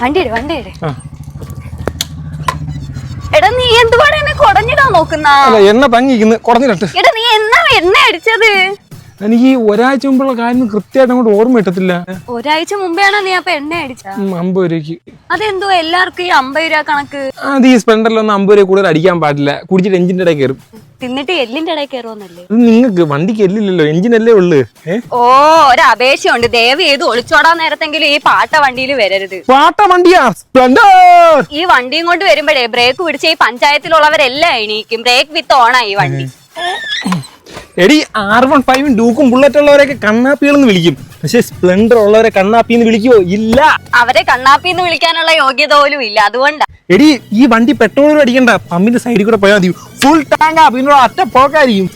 വണ്ടി ഇട് വണ്ടി ഇട് എടാ നീ എന്തുപാടെ എന്നെ കൊടഞ്ഞിടാൻ നോക്കുന്ന? അല്ല എണ്ണ തങ്ങിക്കുന്നു കുറഞ്ഞിട്ട് എടാ നീ എന്നാ എണ്ണ അടിച്ചത്? എനിക്ക് ഈ ഒരാഴ്ച മുമ്പുള്ള കാര്യം കൃത്യമായിട്ട് അങ്ങോട്ട് ഓർമ്മ കിട്ടത്തില്ല. ഒരാഴ്ച മുമ്പെയാണോ നീ അപ്പൊ എണ്ണ അടിച്ച അമ്പത് രൂപയ്ക്ക്. അതെന്തോ എല്ലാവർക്കും ഈ അമ്പത് രൂപ കണക്ക്? അത് ഈ സ്പ്ലെൻഡറിലൊന്നും അമ്പത് രൂപ കൂടുതൽ അടിക്കാൻ പാടില്ല. കുടിച്ചിട്ട് എഞ്ചിന്റെ ഇടയിൽ കയറും. തിന്നിട്ട് എല്ലിന്റെ ഇടയിൽ കയറുമെന്നല്ലേ? ഇത് നിങ്ങൾക്ക് വണ്ടിക്ക് എല്ലില്ലല്ലോ എഞ്ചിനല്ലേ ഉള്ളു. ഏ? ഓ ഒരു അപേക്ഷയുണ്ട്. ദയവ് ചെയ്ത് ഒളിച്ചോടാൻ നേരത്തെങ്കിലും ഈ പാട്ട വണ്ടിയിൽ വരരുത്. പാട്ട വണ്ടിയാ? സ്പ്ലെൻഡർ ഈ വണ്ടിയും കൊണ്ട് വരുമ്പോഴേ ബ്രേക്ക് പിടിച്ച ഈ പഞ്ചായത്തിലുള്ളവരെല്ലാം എണീക്കും. ബ്രേക്ക് വിത്ത് ഓണാ ഈ വണ്ടി. എടി ആർ വൺ ഫൈവും ഡൂക്കും ബുള്ളറ്റ് ഉള്ളവരൊക്കെ കണ്ണാപ്പികളെന്ന് വിളിക്കും. പക്ഷെ സ്പ്ലെൻഡർ ഉള്ളവരെ കണ്ണാപ്പി എന്ന് വിളിക്കുവോ? ഇല്ല. അവരെ കണ്ണാപ്പി എന്ന് വിളിക്കാനുള്ള യോഗ്യത പോലും ഇല്ല. അതുകൊണ്ടാ. എടി ഈ വണ്ടി പെട്രോളും അടിക്കണ്ട. പമ്പിന്റെ സൈഡിൽ കൂടെ പോയാൽ മതി. ഫുൾ ടാങ്ക് പിന്നെ അറ്റ പോക്കായിരിക്കും.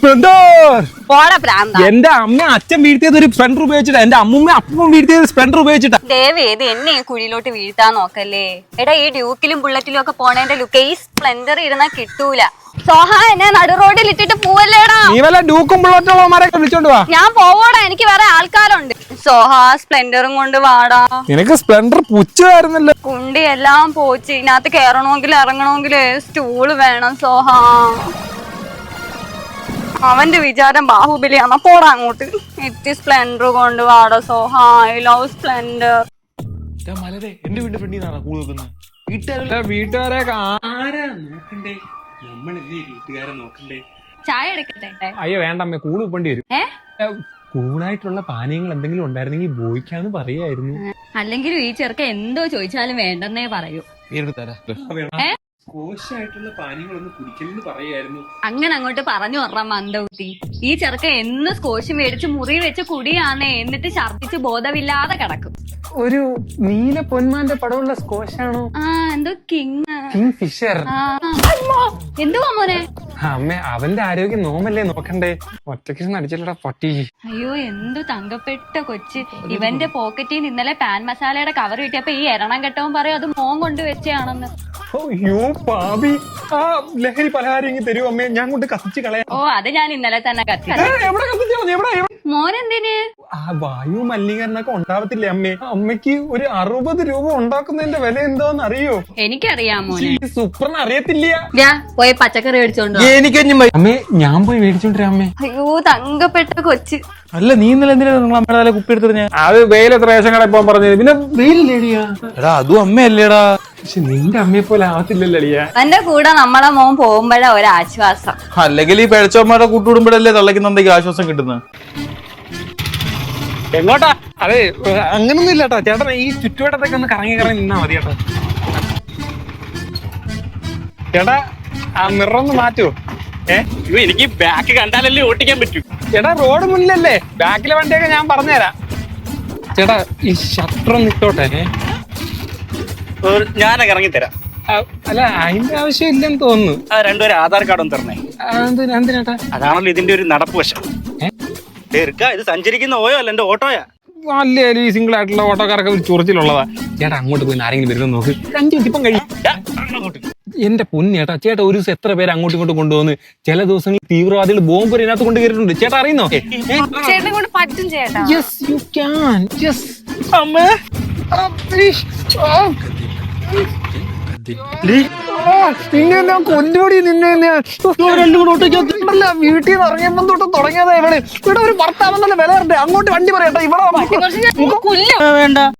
എന്റെ അമ്മ അച്ഛൻ വീഴ്ത്തിയത് ഒരു സ്പ്ലെൻഡർ ഉപയോഗിച്ചിട്ടാ. എന്റെ അമ്മൂമ്മ അപ്പം വീഴ്ത്തിയത് സ്പ്ലെൻഡർ ഉപയോഗിച്ചിട്ടാ. ദേവേത് എന്നെ ഈ കുഴിയിലോട്ട് വീഴ്ത്താൻ നോക്കല്ലേ? എടാ ഈ ഡ്യൂക്കിലും ബുള്ളറ്റിലും ഒക്കെ പോണേന്റെ ലുക്ക് ഈ സ്പ്ലെൻഡർ ഇരുന്നാ കിട്ടൂല. സോഹ എന്നെ നടു റോഡിൽ ഇട്ടിട്ട് പോവല്ലേടാ. നീ വല്ല ഡൂക്കും ബുള്ളറ്റുള്ളവന്മാരൊക്കെ വിളിച്ചോണ്ട് വാ. ഞാൻ പോവോടാ എനിക്ക് വേറെ ആൾക്കാരുണ്ട്. സോഹ സ്പ്ലെൻഡറും കൊണ്ട് വാടാ. നിനക്ക് സ്പ്ലെൻഡർ പുച്ഛമായിരുന്നല്ലോ കുണ്ടി എല്ലാം പോച്ച് ഇതിനകത്ത് കേറണമെങ്കിൽ ഇറങ്ങണമെങ്കിൽ സ്റ്റൂൾ വേണം സോഹ. അവന്റെ വിചാരം ബാഹുബലിയാണ് പോടാ അങ്ങോട്ട്. എത്തി സ്പ്ലെൻഡർ കൊണ്ട് വാടാ സോഹ. ഐ ലവ് സ്പ്ലെൻഡർ മലരെ എന്റെ വീടിന്റെ ഫ്രണ്ടിൽ നിന്നാണ് കൂട് വെക്കുന്നത് വീട്ടുകാരെ വീട്ടുകാരെ ആരാ നോക്കണ്ടേ? നമ്മളല്ലേ വീട്ടുകാരെ നോക്കണ്ടേ? ചായ എടുക്കട്ടെ? അയ്യോ വേണ്ട അമ്മ കൂൾ ഉപ്പണ്ടി വരും. ഏ? കൂളായിട്ടുള്ള പാനീയങ്ങൾ എന്തെങ്കിലും ഉണ്ടായിരുന്നെങ്കിൽ ബോയ്ക്കാന്ന് പറയായിരുന്നു. അല്ലെങ്കിലും ഈ ചെറുക്ക എന്തോ ചോദിച്ചാലും വേണ്ടെന്നേ പറയൂ. പേരെടുത്താരാ ഏ? കോശമായിട്ടുള്ള പാനീയങ്ങളൊന്നും കുടിക്കലെന്ന് പറയായിരുന്നു. അങ്ങനെ അങ്ങോട്ട് പറഞ്ഞു പറഞ്ഞ മന്ദകുട്ടി ഈ ചെറുക്ക എന്ന് സ്കോഷ് മേടിച്ച് മുറി വെച്ച് കുടിയാണേ എന്നിട്ട് ഛർദിച്ച് ബോധമില്ലാതെ കിടക്കും. ഒരു നീല പൊന്മാന്റെ പടമുള്ള സ്കോഷാണോ? ആ എന്തോ കിങ് കിങ് ഫിഷർ. എന്തുവാ മോനെ? അമ്മ അവന്റെ ആരോഗ്യം നോമല്ലേ നോക്കണ്ടേ? ഒറ്റയ്ക്ക് അടിച്ചില്ലടാ പട്ടി. അയ്യോ എന്തു തങ്കപ്പെട്ട കൊച്ച്. ഇവന്റെ പോക്കറ്റിൽ നിന്ന് ഇന്നലെ പാൻ മസാലയുടെ കവർ കിട്ടിയപ്പോ ഈ എറണം കെട്ടവും പറയും അത് മോൻ കൊണ്ട് വെച്ചാണെന്ന് അയ്യോ പാവി. ആ ലഹരി പലഹാരം ഇങ്ങ് തരൂ അമ്മേ? ഞാൻ കൊണ്ട് കത്തിച്ച് കളയാം. ഓ അത് ഞാൻ ഇന്നലെ തന്നെ കത്തി ഏ, എവിടെ കത്തിച്ച് കളഞ്ഞു? എവിടെ എവിടെ? മോനെന്തിന്? ആ വായു മലിനീകരണമൊക്കെ ഉണ്ടാവത്തില്ലേ അമ്മേ? അമ്മയ്ക്ക് ഒരു അറുപത് രൂപ ഉണ്ടാക്കുന്നതിന്റെ വില എന്താന്ന് അറിയോ എനിക്കറിയാം മോനെ. ഈ സൂപ്പറിന് അറിയത്തില്ല. ഞാ പോയി പച്ചക്കറി മേടിച്ചോണ്ട്. എനിക്കൊന്നും അമ്മേ ഞാൻ പോയി മേടിച്ചോണ്ടിരാ അമ്മേ. അയ്യോ തങ്കപ്പെട്ട കൊച്ച്. അല്ല നീ ഇന്നലെ എന്തിനാ നിങ്ങൾ അമ്മയുടെ തല കുപ്പി എടുത്തിട്ട് ഞാൻ അത് വെയിലത്ര റേഷൻ കടയിൽ പോകാൻ പറഞ്ഞത് പിന്നെ വെയിലില്ലേടിയാ? എടാ അതും അമ്മയല്ലേടാ. പക്ഷെ നിന്റെ അമ്മയെ പോലെ ആവത്തില്ലല്ലോ അളിയാ കൂടെ നമ്മളെ മോൻ പോകുമ്പോഴാ ഒരാശ്വാസം. അല്ലെങ്കിൽ ഈ പേഴച്ചോന്മാരുടെ കൂട്ടുകൂടുമ്പോഴല്ലേ തള്ളയ്ക്ക് എന്തെങ്കിലും ആശ്വാസം കിട്ടുന്നത്? എങ്ങോട്ടാ? അതെ അങ്ങനൊന്നും ഇല്ല കേട്ടോ ചേട്ടൻ ഈ ചുറ്റുവട്ടത്തൊക്കെ ഒന്ന് കറങ്ങി കറങ്ങി നിന്നാ മതി കേട്ടോ. ചേട്ടാ ആ മിറൊന്ന് മാറ്റൂ. ഏ? എനിക്ക് ബാക്ക് കണ്ടാലല്ലേ ഓട്ടിക്കാൻ പറ്റൂ. ചേട്ടാ റോഡ് മുന്നിലല്ലേ? ബാക്കിലെ വണ്ടിയൊക്കെ ഞാൻ പറഞ്ഞുതരാം. ചേട്ടാ ഈ ഷട്ടർ ഒന്ന് ഇട്ടോട്ടെ? ഏ? ഞാനൊക്കെ ഇറങ്ങി തരാം അല്ല അതിന്റെ ആവശ്യം ഇല്ലെന്ന് തോന്നുന്നു. ആ രണ്ടുപേരും ആധാർ കാർഡ് ഒന്ന് തരണേ. എന്തിനാട്ടാ അതാണല്ലോ ഇതിന്റെ ഒരു നടപ്പ് വശം. തീർക്ക ഇത് സഞ്ചരിക്കുന്ന ഓയോ അല്ല എന്റെ ഓട്ടോയാ? നല്ല ഈ സിംഗിൾ ആയിട്ടുള്ള ഓട്ടോക്കാരൊക്കെ ഒരു ചൊറിച്ചിലുള്ളതാ. ചേട്ടാ അങ്ങോട്ട് പോയി ആരെങ്കിലും വരുന്ന നോക്ക്. അഞ്ചു ഇപ്പം കഴിയും എന്റെ പൊന്നേട്ടാ ചേട്ടാ ഒരു ദിവസം എത്ര പേര് അങ്ങോട്ടും ഇങ്ങോട്ടും കൊണ്ടുവന്ന് ചില ദിവസങ്ങളിൽ തീവ്രവാദികൾ ബോംബ് വരെ ഇതിനകത്ത് കൊണ്ട് കയറിയിട്ടുണ്ട്. ചേട്ടാ അറിയുന്നോ? ചേട്ടനെ കൊണ്ട് പറ്റും ചേട്ടാ. യെസ് യു ക്യാൻ യെസ് അമ്മേ. നിന്നെ ഞാൻ കൊല്ലോടി നിന്നെ ഞാൻ വീട്ടിൽ നിന്ന് ഇറങ്ങിയപ്പോ തൊട്ട് തുടങ്ങിയതാ ഇവിടെ ഇവിടെ ഒരു ഭർത്താവെന്നുള്ള വില അങ്ങോട്ട് വണ്ടി പറയട്ടെ ഇവിടെ വേണ്ട.